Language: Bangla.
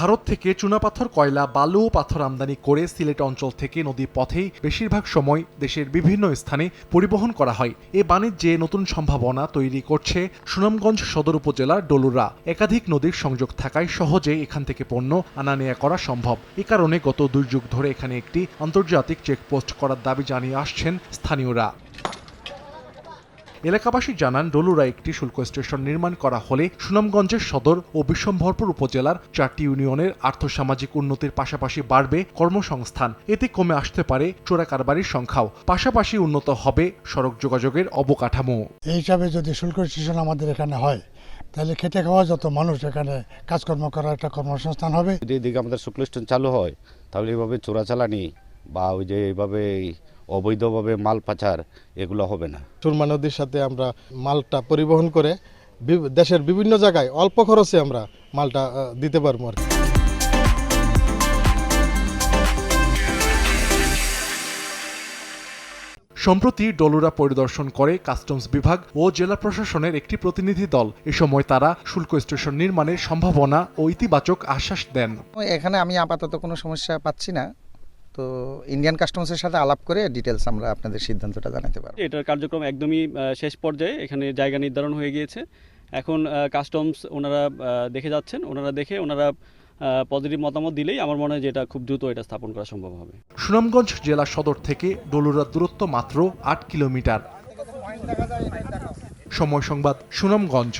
ভারত থেকে চুনাপাথর কয়লা, বালু ও পাথর আমদানি করে সিলেট অঞ্চল থেকে নদী পথেই বেশিরভাগ সময় দেশের বিভিন্ন স্থানে পরিবহন করা হয়। এ বাণিজ্যে নতুন সম্ভাবনা তৈরি করছে সুনামগঞ্জ সদর উপজেলার ডলুরা। একাধিক নদীর সংযোগ থাকায় সহজে এখান থেকে পণ্য আনা নেয়া করা সম্ভব। এ কারণে গত দুই যুগ ধরে এখানে একটি আন্তর্জাতিক চেকপোস্ট করার দাবি জানিয়ে আসছেন স্থানীয়রা। এলাকাবাসী জানান ডলুরা একটি শুল্ক স্টেশন নির্মাণ করা হলে সুনামগঞ্জের সদর ও বিশ্বম্ভরপুর উপজেলার চারটি ইউনিয়নের আর্থসামাজিক উন্নতির পাশাপাশি বাড়বে কর্মসংস্থান। এতে কমে আসতে পারে চোরা কারবারির সংখ্যাও। পাশাপাশি উন্নত হবে সড়ক যোগাযোগের অবকাঠামো। এই হিসাবে যদি শুল্ক স্টেশন আমাদের এখানে হয় তাহলে খেটে খাওয়া যত মানুষ এখানে কাজকর্ম করার একটা কর্মসংস্থান হবে। যদি এদিকে আমাদের শুক্ল স্টেশন চালু হয় তাহলে এইভাবে চোরাচালানি বা ওই যে এইভাবে অবৈধভাবে মাল পাচার এগুলো হবে না। সুরমা নদীর সাথে আমরা মালটা পরিবহন করে দেশের বিভিন্ন জায়গায় অল্প খরচে আমরা মালটা দিতে পারব আর কি। সম্প্রতি ডলুরা পরিদর্শন করে কাস্টমস বিভাগ ও জেলা প্রশাসনের একটি প্রতিনিধি দল। এ সময় তারা শুল্ক স্টেশন নির্মাণের সম্ভাবনা ও ইতিবাচক আশ্বাস দেন। এখানে আমি আপাতত কোনো সমস্যা পাচ্ছি না। তো ইন্ডিয়ান কাস্টমসের সাথে আলাপ করে ডিটেলস আমরা আপনাদের সিদ্ধান্তটা জানাতে পারব। এটার কার্যক্রম একদমই শেষ পর্যায়ে এখানে জায়গা নির্ধারণ হয়ে গিয়েছে। এখন কাস্টমস ওনারা দেখে যাচ্ছেন। ওনারা দেখে ওনারা পজিটিভ মতামত দিলেই আমার মনে হয় যে এটা খুব দ্রুত এটা স্থাপন করা সম্ভব হবে। সুনামগঞ্জ জেলা সদর থেকে ডলুরার দূরত্ব মাত্র আট কিলোমিটার। সময় সংবাদ সুনামগঞ্জ।